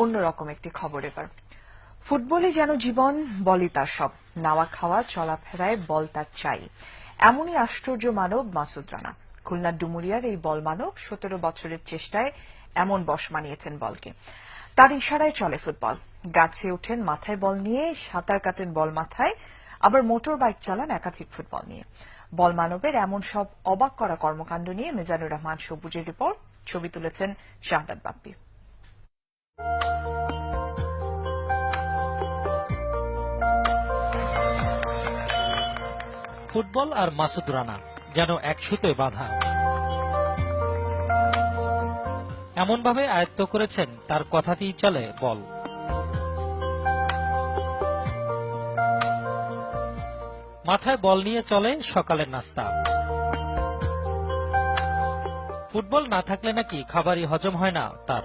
অন্যরকম একটি খবর এবার। ফুটবলই যেন জীবন বলই তার সব। নাওয়া খাওয়া, চলাফেরায় বল তার চাই। এমনই আশ্চর্য মানব মাসুদ রানা। খুলনার ডুমুরিয়ার এই বল মানব সতেরো বছরের চেষ্টায় এমন বশ মানিয়েছেন বলকে। তার ইশারায় চলে ফুটবল। গাছে ওঠেন, মাথায় বল নিয়ে, সাঁতার কাটেন বল মাথায়, আবার মোটর বাইক চালান একাধিক ফুটবল নিয়ে। বল মানবের এমন সব অবাক করা কর্মকাণ্ড নিয়ে মিজানুর রহমান সবুজের রিপোর্ট, ছবি তুলেছেন শাহাদাত বাপ্পি ফুটবল আর মাসুদ রানা যেন এক সুতোয় বাঁধা। এমনভাবে আয়ত্ত করেছেন, তার কথাতেই চলে বল। মাথায় বল নিয়ে চলে সকালের নাস্তা। ফুটবল না থাকলে নাকি খাবারই হজম হয় না তার।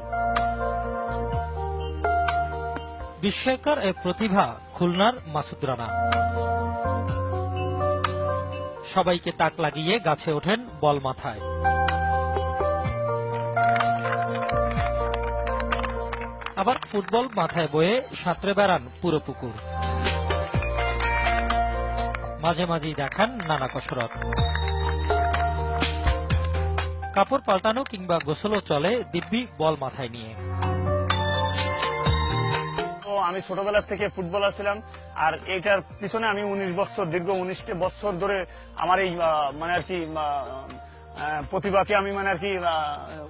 বিস্ময়কর এ প্রতিভা খুলনার মাসুদ রানা। সবাইকে তাক লাগিয়ে গাছে ওঠেন বল মাথায়। আবার ফুটবল মাথায় বয়ে সাঁতরে বেড়ান পুরো পুকুর। মাঝে মাঝেই দেখান নানা কসরত। কাপড় পাল্টানো কিংবা গোসলও চলে দিব্যি বল মাথায় নিয়ে। আমি ছোটবেলার থেকে ফুটবলার ছিলাম, আর এটার পিছনে আমি উনিশ বছর, দীর্ঘ উনিশটা বছর ধরে আমার এই মানে আর কি প্রতিভাকে আমি মানে আর কি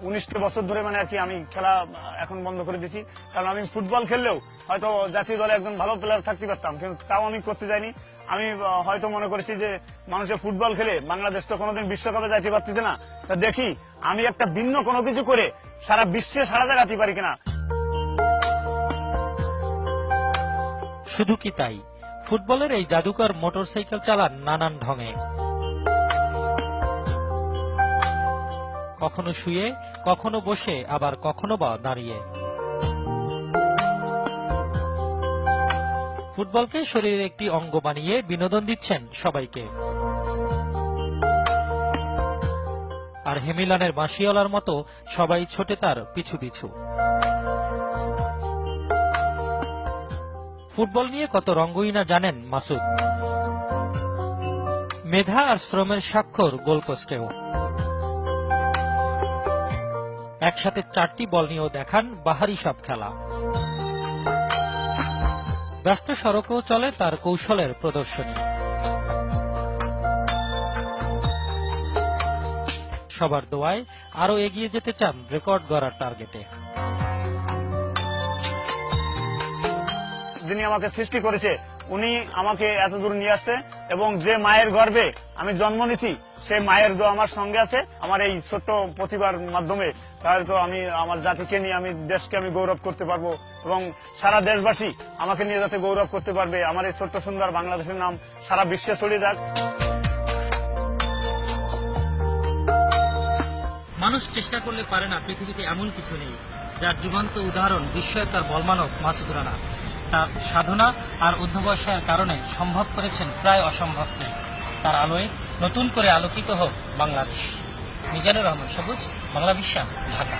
উনিশটা বছর ধরে মানে আর কি আমি খেলা এখন বন্ধ করে দিয়েছি। কারণ আমি ফুটবল খেললেও হয়তো জাতীয় দলে একজন ভালো প্লেয়ার থাকতে পারতাম, কিন্তু তাও আমি করতে যাইনি। আমি হয়তো মনে করেছি যে মানুষের ফুটবল খেলে বাংলাদেশ তো কোনোদিন বিশ্বকাপে যাইতে পারতেছে না। দেখি, আমি একটা ভিন্ন কোনো কিছু করে সারা বিশ্বে সারা জায়গাতে পারি কিনা। শুধু কি তাই? ফুটবলের এই জাদুকর মোটরসাইকেল চালান নানান ঢঙে। কখনো শুয়ে, কখনো বসে, আবার কখনো বা দাঁড়িয়ে। ফুটবলকে শরীরের একটি অঙ্গ বানিয়ে বিনোদন দিচ্ছেন সবাইকে। আর হেমিলানের বাঁশিওয়ালার মতো সবাই ছোটে তার পিছু পিছু। ফুটবল নিয়ে কত রঙ্গই না জানেন মাসুদ। মেধা আর শ্রমের স্বাক্ষর গোলপোস্টেও একসাথে চারটি বল নিয়েও দেখান বাহারি সব খেলা। ব্যস্ত সড়কেও চলে তার কৌশলের প্রদর্শনী। সবার দোয়ায় আরও এগিয়ে যেতে চান রেকর্ড গড়ার টার্গেটে। যিনি আমাকে সৃষ্টি করেছে, উনি আমাকে এত দূর নিয়ে আসছে এবং যে মায়ের গর্ভে আমি জন্ম নিছি সে মায়ের দো আমার সঙ্গে আছে। আমার এই ছোট্ট প্রতিভার মাধ্যমে তাহলে আমি, আমার জাতিকে নিয়ে আমি, দেশকে আমি গৌরব করতে পারব এবং সারা দেশবাসী আমাকে নিয়ে যাতে গৌরব করতে পারবে। আমার এই ছোট্ট সুন্দর বাংলাদেশের নাম সারা বিশ্বে ছড়িয়ে যাক। মানুষ চেষ্টা করলে পারে না, পৃথিবীতে এমন কিছু নেই, যার যুগান্ত উদাহরণ বিস্ময়কর বলমানব মাসুদ রানা তার সাধনা আর অধ্যবসায়ের কারণে সম্ভব করেছেন প্রায় অসম্ভবকে। তার আলোয় নতুন করে আলোকিত হোক বাংলাদেশ। মিজানুর রহমান, সবুজ, বাংলা ঢাকা।